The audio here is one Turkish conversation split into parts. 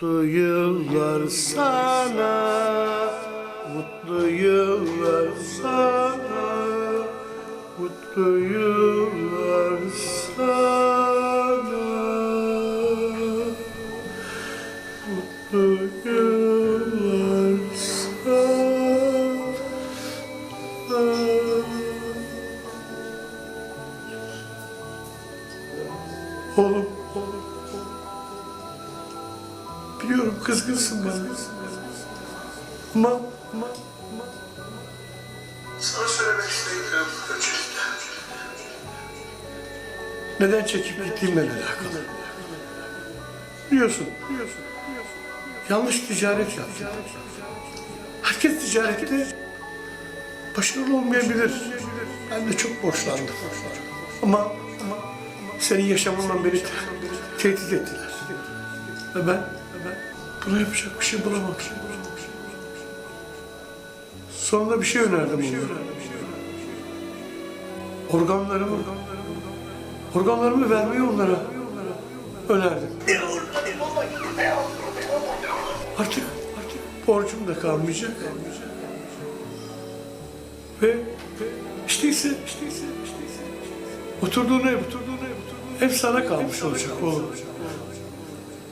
Mutlu yıllar sana, mutlu yıllar sana, mutlu yıllar sana, mutlu yıllar sana. Oğlum, Biliyorum kızgınsın bana. Ama, ama, Sana söylemek istediklerim öncelikle. neden çekip gittiğimle alakalı. Biliyorsun, biliyorsun, yanlış ticaret yaptım. Herkes ticarette başarılı olmayabilir. Ben de çok borçlandım. Ama, ama senin yaşamından beni te- tehdit ettiler. Ve ben buna yapacak bir şey bulamadım. Sonunda bir şey önerdim onlara. Organlarımı, organlarımı vermeyi onlara önerdim. Artık, artık borcum da kalmayacak. Ve işte ise, işte ise, işte ise, oturduğun ev, oturduğun ev, ev sana kalmış olacak oğlum.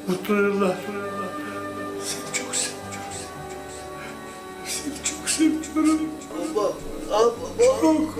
Mutlu yıllar. Seni çok seviyorum. Baba, baba. Çok.